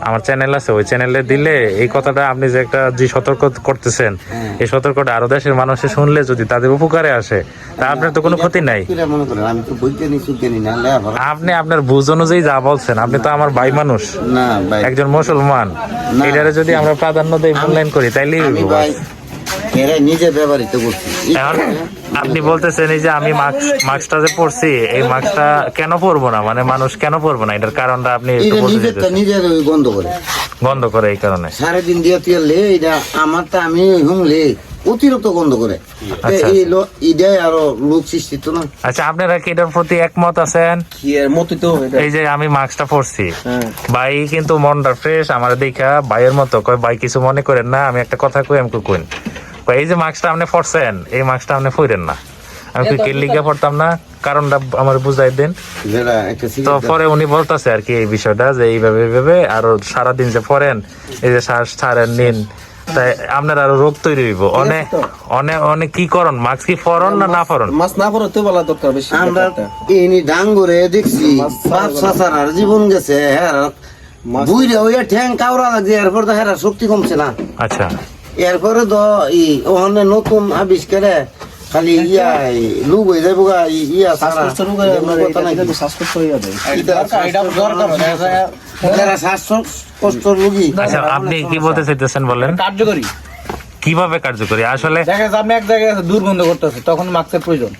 আমার চ্যানেল আছে ওই চ্যানেলে দিলে এই কথাটা আপনি যে একটা যে সতর্ক করতেছেন এই সতর্কটা আরও দেশের মানুষে শুনলে যদি তাদের উপকারে আসে তা আপনার তো কোনো ক্ষতি নাই। আপনি আপনার বুঝ অনুযায়ী যা বলছেন আপনি তো আমার ভাই মানুষ একজন মুসলমান। এটারে যদি আমরা প্রাধান্য দেই মূল্যায়ন করি তাইলে এরা নিজে ব্যবহৃত করছি। এখন আপনি বলতেছেন এই যে আমি মাস্ক মাস্কটা যে পরছি এই মাস্কটা কেন পরবো না? মানে মানুষ কেন পরবো না? এটার কারণটা আপনি একটু বলতে নিজেরটা নিজের গন্ধ করে। বন্ধ করে এই কারণে। সারাদিন দিয়ে তুইলে এটা আমারটা আমি হুমলে অতিরিক্ত গন্ধ করে। আচ্ছা, এই লো- এটাই আরও লোক সৃষ্টি তো না। আচ্ছা আপনারা কি এটার প্রতি একমত আছেন? কি এর মতো তো এই যে আমি মাস্কটা পরছি। হ্যাঁ। ভাই কিন্তু মনটা ফ্রেশ আমার দেখা ভাইয়ের মতো। কয় ভাই কিছু মনে করেন না? আমি একটা কথা কই আমি কইন? এই যে মাস্কটা আপনি পরছেন এই মাস্কটা আপনি পরেন না। আমি কি কেলিগা পড়তাম না? কারণটা আমার বুঝাই দেন। তো পরে উনি বলতেছে আর কি এই বিষয়টা যে এইভাবে এইভাবে আরও সারাদিন যে পরেন এই যে শ্বাস ছাড়েন নিন তাই আপনার আরও রোগ তৈরি হইব। অনেক অনেক অনেক কি করন? মাস্ক কি ফরন না না ফরন মাছ না পড়ো তো বলা দরকার বেশি। আমরা। এনি ডাঙ্গরে দেখছি বাপ সাসার জীবন গেছে হ্যাঁ। বুইরে ওই ঠ্যাং কাউরা লাগছে এরপর তো হ্যাঁ শক্তি কমছে না। আচ্ছা। এরপরে তো ই ওখানে নতুন আবিষ্কারে খালি ইয়া লুক হয়ে যাব গা, ই- ইয়া সারা শ্বাসকষ্ট রোগে হয়ে আচ্ছা আপনি কি বলতে চাইতেছেন বলেন? কার্যকরী। কীভাবে কার্যকরী? আসলে দেখা যাচ্ছে আপনি এক জায়গায় দুর্গন্ধ করতেছে তখন মাস্কের প্রয়োজন।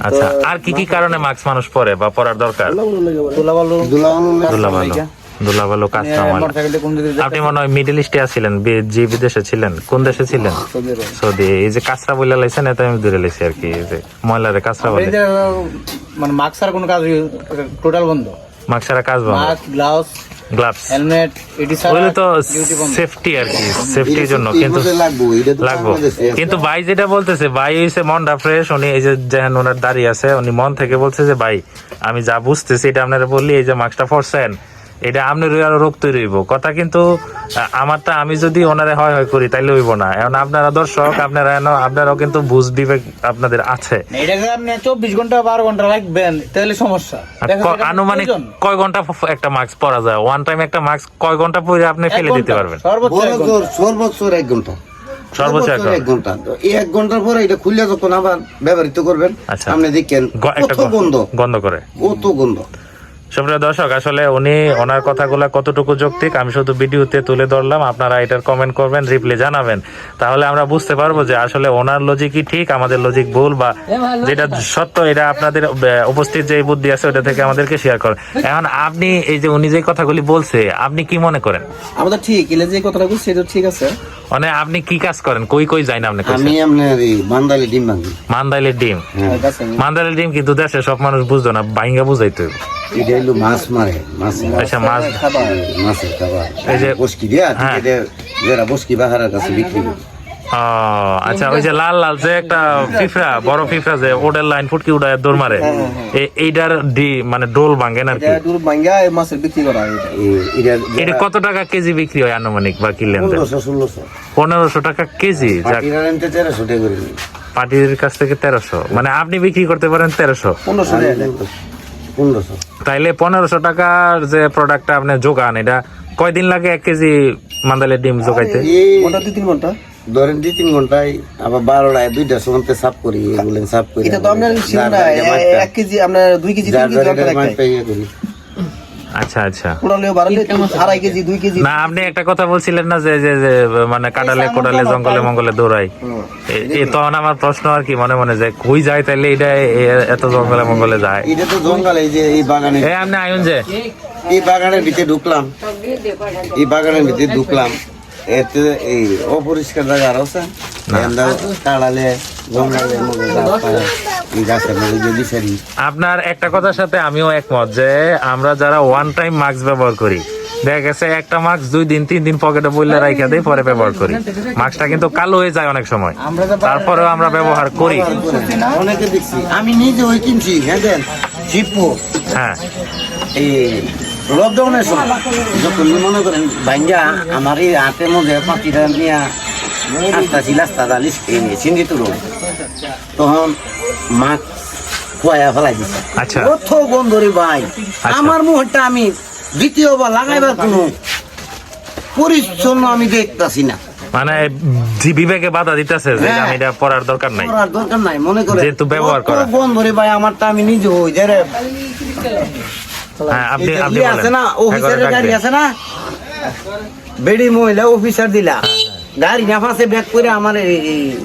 আচ্ছা আর কি কি কারণে মাস্ক মানুষ পরে বা পরার দরকার? দিকে আপনি মনে হয় মিডল ইস্টে আছিলেন যে বিদেশে ছিলেন কোন দেশে ছিলেন? সৌদি এই যে কাঁচরা বইলা লাইছেন এটা আমি দূরে লাইছি আর কি এই যে ময়লারে কাঁচরা বলে। মানে মাস্ক ছাড়া কোনো কাজ টোটাল বন্ধ? মাস্ক ছাড়া কাজ বন্ধ। Mask gloves gloves. হেলমেট এটি ছাড়া তো সেফটি আর কি সেফটির জন্য কিন্তু লাগবো এটা তো লাগবো। বাংলাদেশে আছে। কিন্তু ভাই যেটা বলতেছে ভাই হইছে মনটা ফ্রেশ উনি এই যে যেন ওনার দাঁড়িয়ে আছে উনি মন থেকে বলছে যে ভাই আমি যা বুঝতেছি এটা আপনারা বললি এই যে মাস্কটা পরছেন এটা আপনার আরও রোগ তৈরি হইব। কথা কিন্তু আমারটা আমি যদি ওনারে হয় হয় করি তাইলে হইব না। এখন আপনারা দর্শক আপনারা আপনারাও কিন্তু বুঝ বিবেক আপনাদের আছে। এটা আপনি চব্বিশ ঘণ্টা বারো ঘণ্টা রাখবেন তাহলে সমস্যা। আনুমানিক কয় ঘণ্টা একটা মাস্ক পরা যায়? ওয়ান টাইম একটা মাস্ক কয় ঘণ্টা পরে আপনি ফেলে দিতে পারবেন? সর্বোচ্চ এক ঘণ্টা। সর্বোচ্চ এক ঘণ্টা। এক এই ঘণ্টার পরে এটা খুললে যখন আবার ব্যবহৃত করবেন আচ্ছা। আপনি দেখেন কত গন্ধ। গন্ধ করে। কত গন্ধ। সুপ্রিয় দর্শক আসলে উনি ওনার কথাগুলো কতটুকু যৌক্তিক আমি শুধু ভিডিওতে তুলে ধরলাম আপনারা এটার কমেন্ট করবেন রিপ্লাই জানাবেন। তাহলে আমরা বুঝতে পারব যে আসলে ওনার লজিকই ঠিক আমাদের লজিক ভুল বা যেটা সত্য এটা আপনাদের উপস্থিত যে বুদ্ধি আছে ওটা থেকে আমাদেরকে শেয়ার করেন। এখন আপনি এই যে উনি যে কথাগুলি বলছে আপনি কি মনে করেন? আমাদের ঠিক এলে যে কথাটা বলছি সেটা ঠিক আছে। মানে আপনি কি কাজ করেন? কই কই যাই না আপনি? আমি আপনার এই ডিম ভাঙি। ডিম। ঠিক আছে। ডিম কিন্তু দেশে সব মানুষ বুঝতো না বাইঙ্গা বুঝাইতে। এটা হলো মাছ মারে মাছ আচ্ছা মাছ খাবার। মাছের খাবার। এই যে- বসকি দিয়া হ্যাঁ। এটা যারা বসকি বাহারের কাছে বিক্রি করে। আচ্ছা ওই যে লাল লাল যে একটা ফিফরা বড় ফিফরা যে লাইন ফুটকি উড়ায় দৌড় মারে। এ- এইটার ডি মানে ডোল কি? এটা দূর এই মাছের বিক্রি করা এটা। এই- এটা এটা কত টাকা কেজি বিক্রি হয় আনুমানিক বা কি লেনদেন? ষোলোশো ষোলোশো। পনেরোশো টাকা কেজি পাটিরা। পার্টির কাছ থেকে তেরোশো। মানে আপনি বিক্রি করতে পারেন তেরোশো। পনেরোশো পনেরোশো। তাইলে পনেরোশো টাকার যে প্রোডাক্টটা আপনি যোগান এটা কয়দিন লাগে এক কেজি মান্দালের ডিম যোগাইতে দুই তিন ঘণ্টা? ধরেন দুই তিন ঘন্টায় আবার বারোটায় দুইটার সময় সাফ করি এগুলো সাফ করি। এটা তো আপনার এক কেজি আপনার দুই কেজি তিন কেজি আচ্ছা আচ্ছা। কোড়ালে বাড়ালে আড়াই কেজি দুই কেজি। না আপনি একটা কথা বলছিলেন না যে যে যে মানে কাটালে কোড়ালে জঙ্গলে মঙ্গলে দৌড়াই। এ- তখন আমার প্রশ্ন আর কি মনে মনে যে কই যায় তাইলে এটা এত জঙ্গলে মঙ্গলে যায়? এটা তো জঙ্গলে এই যে এই বাগানে। এই আপনি আয়ুন যে। এই বাগানের ভিতরে ঢুকলাম। এই বাগানের ভিতরে ঢুকলাম। এতে এই অপরিষ্কার জায়গা আর আছে। জঙ্গলে সারি আপনার একটা কথার সাথে আমিও একমত যে আমরা যারা ওয়ান টাইম মাস্ক ব্যবহার করি দেখা গেছে একটা মাস্ক দুই দিন তিন দিন পকেটে বললে রাইখা দিই পরে ব্যবহার করি। মাস্কটা কিন্তু কালো হয়ে যায় অনেক সময়। তারপরেও আমরা ব্যবহার করি। অনেকে দেখছি আমি নিজে ওই কিনছি হ্যাঁ হ্যাঁ। এই লকডাউনের সময় যখন মনে করেন ভাঙ্গা আমার এই হাতের মধ্যে পাখিটা নিয়ে আসতাছি রাস্তা দালি সিঙ্গিত রোড তখন মাছ খোয়া ফেলাই দিছে আচ্ছা। কত গন্ধ রে ভাই আমার মুহূর্তে আমি দ্বিতীয়বার লাগাইবার কোনো পরিচ্ছন্ন আমি দেখতাছি না মানে বিবেকে বাধা দিতেছে যে হ্যাঁ। আমি এটা পড়ার দরকার নাই করার দরকার নাই মনে করে যেহেতু ব্যবহার করা। বন্ধ রে ভাই আমারটা আমি নিজে হই যে রে আপনি এই যে আপনি আছে না? অফিসারের গাড়ি আছে না? বেডি মহিলা অফিসার দিলা। গাড়ি না ফাঁসে ব্যাগ করে আমার এই- এই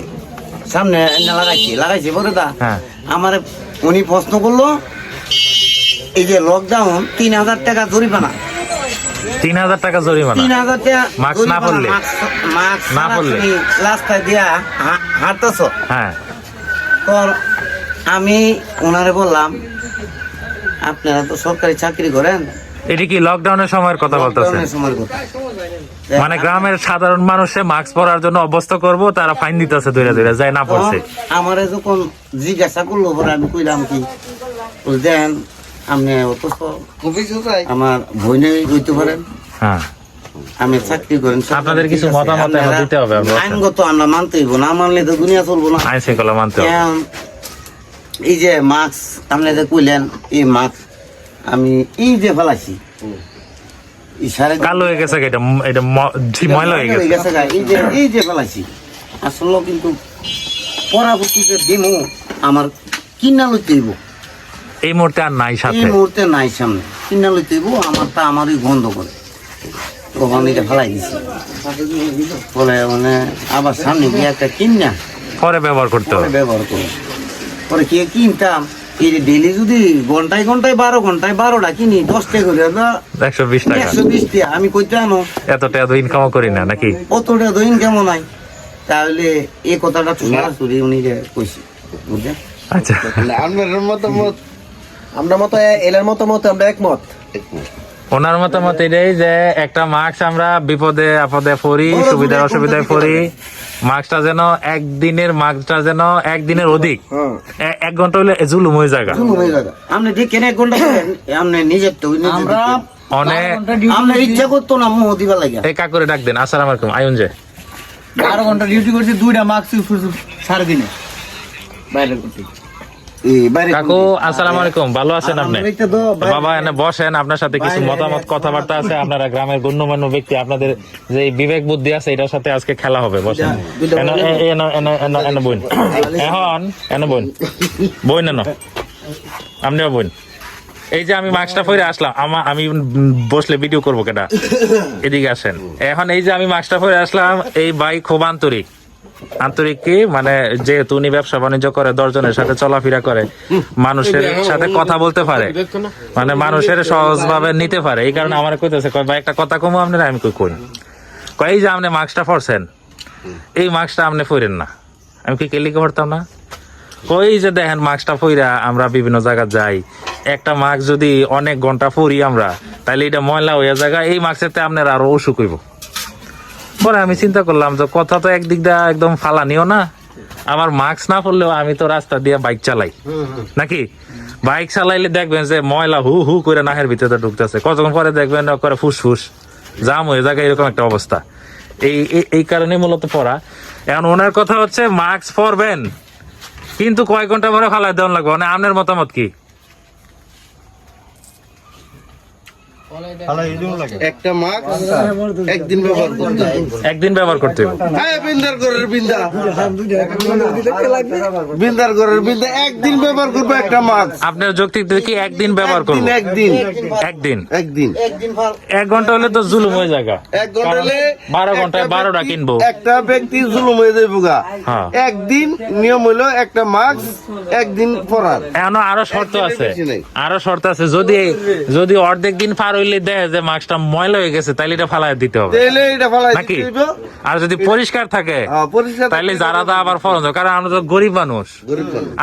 সামনে এনে লাগাইছে। লাগাইছে পরে। আমার উনি প্রশ্ন করল এই যে লকডাউন তিন হাজার টাকা জরিমানা। তিন হাজার টাকা জরিমানা। তিন হাজার টাকা মাস্ক না জরিমানা, মাস্ক মাস্ক না ছাড়া রাস্তায় দিয়া হাঁটতেছো। হ্যাঁ। তো আমি ওনারে বললাম আপনারা তো সরকারি চাকরি করেন। এটি কি লকডাউনের সময়ের কথা বলতেছেন? লকডাউনের সময়ের কথা। মানে গ্রামের সাধারণ মানুষে মাস্ক পরার জন্য অভ্যস্ত করব তারা ফাইন দিতেছে দূরে দূরে যায় না পড়ছে। আমারে যখন জিজ্ঞাসা করল পরে আমি কইলাম কি বুঝলেন আপনি অথচ আমার বই নেই হইতে পারেন হ্যাঁ। আমি চাকরি করেন। আপনাদের কিছু মতামত দিতে হবে, আইনগত আমরা মানতে হইব না মানলে তো দুনিয়া চলবো না। আইন শৃঙ্খলা মানতে হবে। এই যে মাস্ক আপনি যে কইলেন এই মাস্ক আমি এই যে সাড়ে কালো হয়ে গেছে এটা ম- এটা ময়লা হয়ে গেছে। এই যে এই যে ফেলাইছি। আসলে কিন্তু পরবর্তীতে দিমু আমার কিনা লইতে হইব এই মুহূর্তে আর নাই সাথে। এই মুহূর্তে নাই সামনে। কিনা লইতে হইব আমারটা আমারই গন্ধ করে। তখন এটা ফেলাই দিছি। বলে মানে আবার সামনে গিয়ে একটা কিনা পরে ব্যবহার করতে হবে। ব্যবহার করব। পরে কে কিনতাম? এই যে ডেলি যদি ঘন্টায় ঘন্টায় বারো ঘন্টায় বারোটা কিনি দশ টাকা করে একশো বিশ টাকা। একশো বিশ টাকা। আমি কইতে আনো এত টাকা তো ইনকামও করি না নাকি? অতটা দইন কেমন নাই। তাহলে এই কথাটা তো সরাসরি উনি যে কইছি বুঝলেন? আচ্ছা। আপনার মতামত আমরা মত এলার মতামত আমরা একমত। ওনার মতামত এটাই যে একটা মাস্ক আমরা বিপদে আপদে পড়ি সুবিধা অসুবিধায় পড়ি। মাস্কটা যেন একদিনের মাস্কটা যেন একদিনের অধিক। হ্যাঁ। এক ঘণ্টা হলে জুলুম হয়ে জায়গা। আপনি যে কেন এক ঘণ্টা আপনি নিজের তো আমরা অনেক আমরা ইচ্ছা করতো না মুহ দিবার লাগে এই কাকুরে ডাক দেন আসসালাম আলাইকুম আয়ুন যে। বারো ঘণ্টা ডিউটি করছি দুইটা করছি সারাদিনে। বাইরে করতে কাকু আসসালাম আলাইকুম। ভালো আছেন আপনি? বাবা এনে বসেন আপনার সাথে কিছু মতামত কথাবার্তা আছে আপনারা গ্রামের গণ্যমান্য ব্যক্তি আপনাদের যে বিবেক বুদ্ধি আছে এটার সাথে আজকে খেলা হবে বসেন। এনো- বোন। এখন বোন। আপনিও বোন। এই যে আমি মাস্কটা পরে আসলাম আমা- আমি বসলে ভিডিও করব কেটা? এদিকে আসেন। এখন এই যে আমি মাস্কটা পরে আসলাম এই ভাই খুব আন্তরিক। আন্তরিক কি মানে যেহেতু উনি ব্যবসা বাণিজ্য করে দশজনের সাথে চলাফেরা করে মানুষের সাথে কথা বলতে পারে। মানে মানুষের সহজ ভাবে নিতে পারে। এই কারণে আমার কইতেছে ভাই একটা কথা কমো আপনারা আমি কই কই কয় এই যে আপনি মাস্কটা এই মাস্কটা আপনি পরেন না। আমি কি কেলিকে পড়তাম না? কই যে দেখেন মাস্কটা পইরা আমরা বিভিন্ন জায়গা যাই। একটা মাস্ক যদি অনেক ঘণ্টা পরি আমরা তাহলে এটা ময়লা হয়ে জায়গা এই মাস্কেতে আপনার আরও অসুখ হইব। পরে আমি চিন্তা করলাম যে কথা তো একদিক দিয়ে একদম ফালানিও না। আমার মাস্ক না পড়লেও আমি তো রাস্তা দিয়ে বাইক চালাই। নাকি? বাইক চালাইলে দেখবেন যে ময়লা হু হু করে নাহের ভিতরে ঢুকতেছে। কতক্ষণ পরে দেখবেন করে ফুসফুস। জাম হয়ে জায়গায় এরকম একটা অবস্থা। এই, এই- কারণে মূলত পড়া। এখন ওনার কথা হচ্ছে মাস্ক পরবেন। কিন্তু কয় ঘণ্টা পরে ফালাই দেওয়ান লাগবে। মানে আপনার মতামত কি? একটা মাছ একদিন ব্যবহার করতে একদিন ব্যবহার করতে হ্যাঁ বিন্দার ঘরের বিন্দা। বিন্দার ঘরের বিন্দা একদিন ব্যবহার করব একটা মাছ আপনার যৌক্তিক কি একদিন ব্যবহার করব? একদিন একদিন। একদিন। একদিন। এক ঘণ্টা হলে তো জুলুম হয়ে জায়গা এক ঘণ্টা হলে বারো ঘন্টায় বারোটা কিনবো। একটা ব্যক্তি জুলুম হয়ে যাবে গা। হ্যাঁ। একদিন নিয়ম হলো একটা মাস্ক একদিন পরার। এখনও আরও শর্ত আছে। আরও শর্ত আছে। যদি যদি অর্ধেক দিন পার হইলে দেয় যে মাস্কটা ময়লা হয়ে গেছে তাইলে এটা ফালাই দিতে হবে। এটা ফালাই নাকি। আর যদি পরিষ্কার থাকে হ্যাঁ, তাইলে যারা দা আবার ফরজ। কারণ আমরা তো গরিব মানুষ।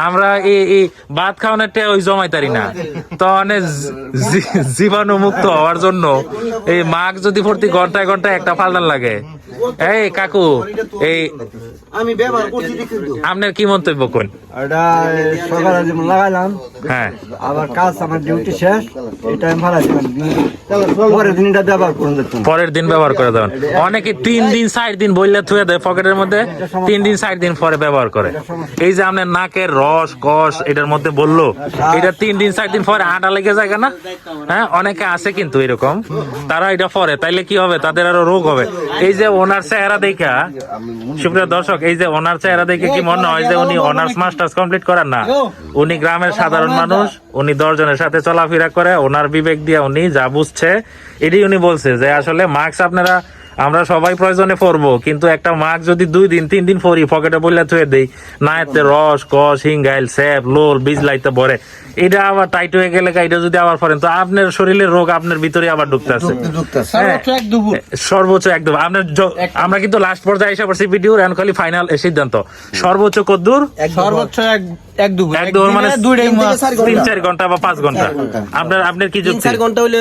আমরা এই এই ভাত খাওয়ানোর টে ওই জমাই তারি না তো অনেক জীবাণু মুক্ত হওয়ার জন্য এই মাস্ক যদি প্রতি ঘন্টায় ঘন্টায় একটা পাল্টান লাগে। এই কাকু এই আমি ব্যবহার করছি আপনার কি মন্তব্য কোন এটা সকালে যেমন লাগাইলাম হ্যাঁ। আবার কাজ আমার ডিউটি শেষ এই টাইম ভাড়া দিলাম। পরের দিনটা ব্যবহার করুন পরের দিন ব্যবহার করে দেবেন অনেকে তিন দিন চার দিন বইলে থুয়ে দেয় পকেটের মধ্যে তিন দিন চার দিন পরে ব্যবহার করে। এই যে আপনার নাকের রস কষ এটার মধ্যে বলল এটা তিন দিন চার দিন পরে আটা লেগে যায় না হ্যাঁ অনেকে আছে কিন্তু এরকম। তারা এটা পরে, তাইলে কি হবে? তাদের আরও রোগ হবে। এই যে ওনার চেহারা দেখা, সুপ্রিয় দর্শক, এই যে ওনার চেহারা দেখে কি মনে হয় যে উনি অনার্স মাস্টার্স কমপ্লিট করেন না? উনি গ্রামের সাধারণ মানুষ, উনি দশজনের সাথে চলাফেরা করে, ওনার বিবেক দিয়ে উনি যা বুঝছে, এটাই উনি বলছে যে আসলে মাস্ক আপনারা আমরা সবাই প্রয়োজনে পরবো কিন্তু একটা মাস্ক যদি দুই দিন তিন দিন পরি পকেটে বললে থুয়ে দেই না এতে রস কস হিঙ্গাইল স্যাপ লোল বীজ লাইতে ভরে এটা আবার টাইট হয়ে গেলে এটা যদি আবার পরেন তো আপনার শরীরের রোগ আপনার ভিতরে আবার ঢুকতে আছে সর্বোচ্চ এক দুপুর। সর্বোচ্চ একদম আপনার আমরা কিন্তু লাস্ট পর্যায়ে এসে পড়ছি ভিডিওর এখন খালি ফাইনাল সিদ্ধান্ত। সর্বোচ্চ কদ্দূর? সর্বোচ্চ এক এক দুপুর এক দুপুর মানে তিন চার ঘণ্টা। বা পাঁচ ঘণ্টা। আপনার আপনার কি তিন চার ঘণ্টা হইলে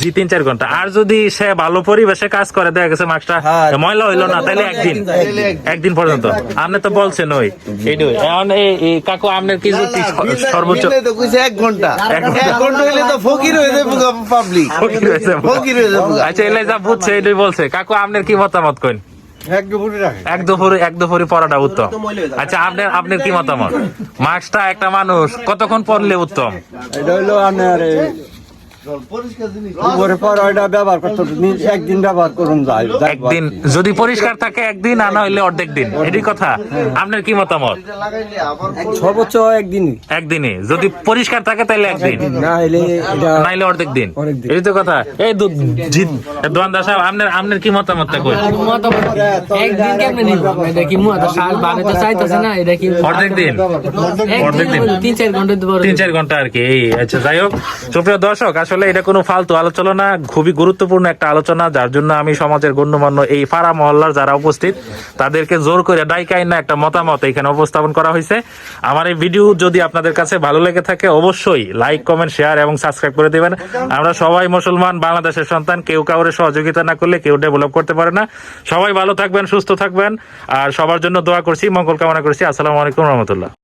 জি তিন চার ঘণ্টা। আর যদি সে ভালো পরিবেশে কাজ করে দেখা গেছে মাছটা। ময়লা হইল না তাহলে একদিন। একদিন পর্যন্ত। আপনি তো বলছেন ওই। এখন এই- এই কাকু আপনার কি যুক্তি? সর্বোচ্চ মিলে তো কইছে এক ঘণ্টা। এক ঘণ্টা। হইলে তো ফকির হয়ে যাবে পাবলিক ফকির হয়ে যাব আচ্ছা এলে যা বুঝছে এটাই বলছে। কাকু আপনার কি মতামত কইন? এক দুপুরে এক দুপুরে পড়াটা উত্তম। আচ্ছা আপনার আপনার কি মতামত? মাস্কটা একটা মানুষ কতক্ষণ পরলে উত্তম? এটা হলো উপরে পর ওইটা ব্যবহার করতে একদিন ব্যবহার করুন যায় একদিন। যদি পরিষ্কার থাকে একদিন আর না হইলে অর্ধেক দিন। এটি কথা। আপনার কি মতামত? সর্বোচ্চ একদিন একদিনে যদি পরিষ্কার থাকে তাহলে একদিন। না হইলে এটা নাইলে অর্ধেক দিন। অর্ধেক এই তো কথা। এই সাহেব আপনার আপনার কি মতামত কই একদিন কেমনে নিব? এটা কি মুয়া তো সাল ভাবে তো চাইতেছে না? এটা কি অর্ধেক দিন। অর্ধেক দিন। তিন চার ঘণ্টা তিন চার ঘণ্টা আর কি। এই আচ্ছা যাই হোক। সুপ্রিয় দর্শক আসলে এটা কোনো ফালতু আলোচনা না খুবই গুরুত্বপূর্ণ একটা আলোচনা, যার জন্য আমি সমাজের গণ্যমান্য এই পাড়া মহল্লার যারা উপস্থিত, তাদেরকে জোর করে ডাইকাই না একটা মতামত এখানে উপস্থাপন করা হয়েছে। আমার এই ভিডিও যদি আপনাদের কাছে ভালো লেগে থাকে, অবশ্যই লাইক, কমেন্ট, শেয়ার এবং সাবস্ক্রাইব করে দেবেন। আমরা সবাই মুসলমান, বাংলাদেশের সন্তান, কেউ কাউরে সহযোগিতা না করলে কেউ ডেভেলপ করতে পারে না। সবাই ভালো থাকবেন, সুস্থ থাকবেন, আর সবার জন্য দোয়া করছি, মঙ্গল কামনা করছি। আসসালামু আলাইকুম রহমতুল্লাহ।